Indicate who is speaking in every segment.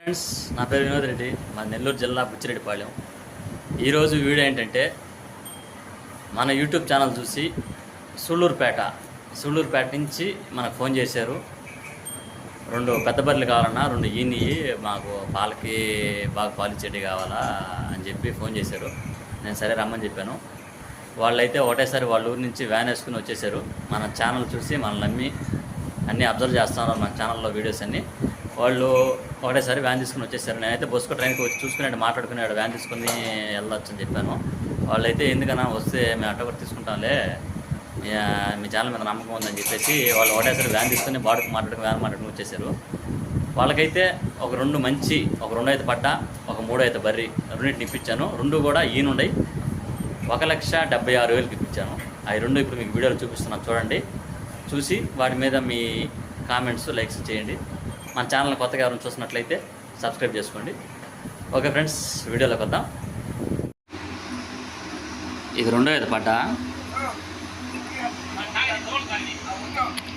Speaker 1: Friends నా పేరు వినోద్ రెడ్డి. మా నెల్లూరు జిల్లా బుచ్చిరెడ్డిపాళెం ఈరోజు వీడియో ఏంటంటే మన యూట్యూబ్ ఛానల్ చూసి సూళ్ళూరుపేట సూళ్ళూరుపేట నుంచి మనకు ఫోన్ చేశారు. రెండు పెద్ద బర్రెలు కావాలన్నా రెండు ఈని మాకు పాలకి బాగా పాలు చెడ్డి కావాలా అని చెప్పి ఫోన్ చేశారు. నేను సరే రమ్మని చెప్పాను. వాళ్ళైతే ఒకటేసారి వాళ్ళ ఊరి నుంచి వ్యాన్ వేసుకుని వచ్చేసారు మన ఛానల్ చూసి మనల్ని నమ్మి అన్నీ అబ్జర్వ్ చేస్తున్నారు మన ఛానల్లో వీడియోస్ అన్నీ. వాళ్ళు ఒకటేసారి వ్యాన్ తీసుకుని వచ్చేసారు. నేనైతే బస్సుకు ట్రైన్కి వచ్చి చూసుకున్నాడు మాట్లాడుకున్నాడు వ్యాన్ తీసుకుని వెళ్ళొచ్చు అని చెప్పాను. వాళ్ళైతే ఎందుకన్నా వస్తే మేము అట్ట కూడా తీసుకుంటాంలే మీ ఛానల్ మీద నమ్మకం ఉందని చెప్పేసి వాళ్ళు ఒకటేసారి వ్యాన్ తీసుకుని బాడుకు మాట్లాడుకుని వ్యాన్ మాట్లాడుకుని వచ్చేసారు. వాళ్ళకైతే ఒక రెండు మంచి ఒక రెండు అయితే పట్ట ఒక మూడు అయితే బర్రి రెండింటిని ఇప్పించాను. రెండు కూడా ఈయనుండయి ఒక లక్ష డెబ్బై ఆరు వేలకి ఇప్పించాను. అవి రెండు ఇప్పుడు మీకు వీడియోలు చూపిస్తున్నాను. చూడండి. చూసి వాటి మీద మీ కామెంట్స్ లైక్స్ చేయండి. మన ఛానల్ కొత్తగా ఎవరైనా చూసినట్లయితే సబ్స్క్రైబ్ చేసుకోండి. ఓకే ఫ్రెండ్స్ వీడియోలోకి వద్దాం. ఇది రెండో ఇది పడ్డ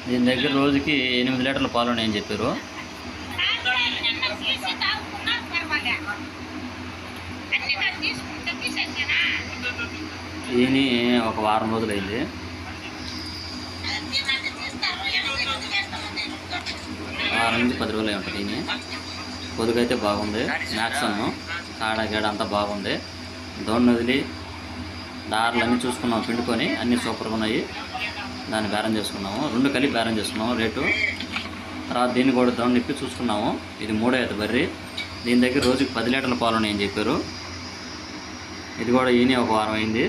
Speaker 1: దీని దగ్గర రోజుకి ఎనిమిది లీటర్ల పాలు ఉన్నాయని చెప్పారు. దీని ఒక వారం రోజులు వారం నుంచి పది రోజులు ఉంటుంది ఈయన. అయితే బాగుంది. మ్యాక్సమ్ కాడ గేడ అంతా బాగుంది. దోణి వదిలి దారులు అన్నీ చూసుకున్నాం పిండుకొని అన్నీ సూపర్గా ఉన్నాయి. దాన్ని బేరం చేసుకున్నాము. రెండు కలిపి బేరం చేసుకున్నాము రేటు. తర్వాత దీన్ని కూడా దోణి నిప్పి చూసుకున్నాము. ఇది మూడో అయితే బర్రి. దీని దగ్గర రోజుకి పది లీటర్ల పాలు ఉన్నాయని చెప్పారు. ఇది కూడా ఈయన ఒక వారం అయింది.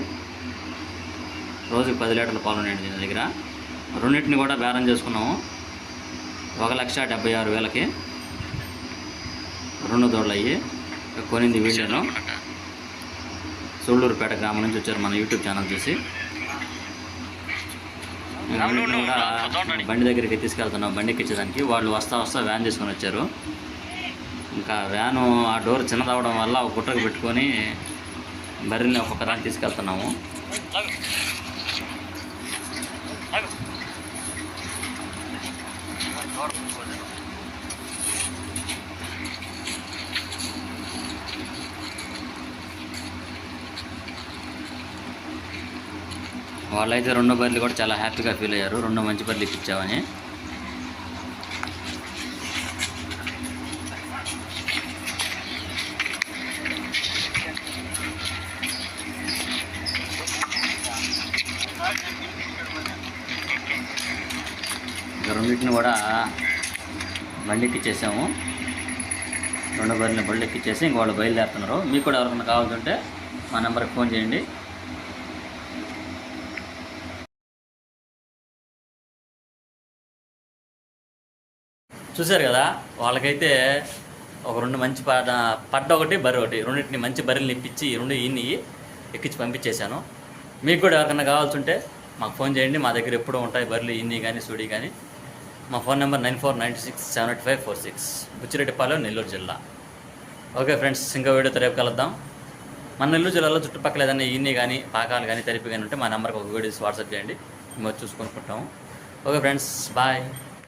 Speaker 1: రోజుకి పది లీటర్ల పాలు ఉన్నాయండి దీని దగ్గర. రెండింటిని కూడా బేరం చేసుకున్నాము. ఒక లక్ష డెబ్బై ఆరు వేలకి రెండు దోళ్ళు అయ్యి కొనింది వీడియోలో సూళ్ళూరుపేట గ్రామం నుంచి వచ్చారు మన యూట్యూబ్ ఛానల్ చూసి. కూడా బండి దగ్గరికి తీసుకెళ్తున్నాం బండికి ఇచ్చేదానికి వాళ్ళు వస్తా వస్తా వ్యాన్ తీసుకొని వచ్చారు. ఇంకా వ్యాను ఆ డోర్ చిన్నదవడం వల్ల ఒక గుట్టకు పెట్టుకొని బర్రెల్ని ఒక్కొక్క దాన్ని తీసుకెళ్తున్నాము. వాళ్ళైతే రెండో బదిలీ కూడా చాలా హ్యాపీగా ఫీల్ అయ్యారు. రెండో మంచి బదిలీ ఇప్పించామని. రెండింటిని కూడా బండికి రెండు బర్రెలు బండి ఇంక వాళ్ళు బయలుదేరుతున్నారు. మీకు కూడా ఎవరికైనా కావాల్సింటే మా నెంబర్కి ఫోన్ చేయండి. చూశారు కదా వాళ్ళకైతే ఒక రెండు మంచి పడ పడ్డ ఒకటి బర్రె ఒకటి. రెండింటిని మంచి బర్రెలు ఇప్పించి రెండు ఇన్ని ఎక్కించి పంపించేశాను. మీకు కూడా ఎవరికైనా కావాల్సి ఉంటే మాకు ఫోన్ చేయండి. మా దగ్గర ఎప్పుడూ ఉంటాయి బర్రెలు ఇన్ని కానీ సుడి కానీ మా phone number nine four nine six seven eight five four six. Buchireddypalem Nellore జిల్లా. ఓకే ఫ్రెండ్స్ ఇంకా వీడియోతో రేపు కలుద్దాం. మన నెల్లూరు జిల్లాలో చుట్టుపక్కల ఏదైనా ఇన్ని కానీ పాకాలు కానీ తెరిపి కానీ ఉంటే మా నెంబర్కి ఒక వీడియోస్ వాట్సాప్ చేయండి. మేము వచ్చి ఓకే ఫ్రెండ్స్ బాయ్.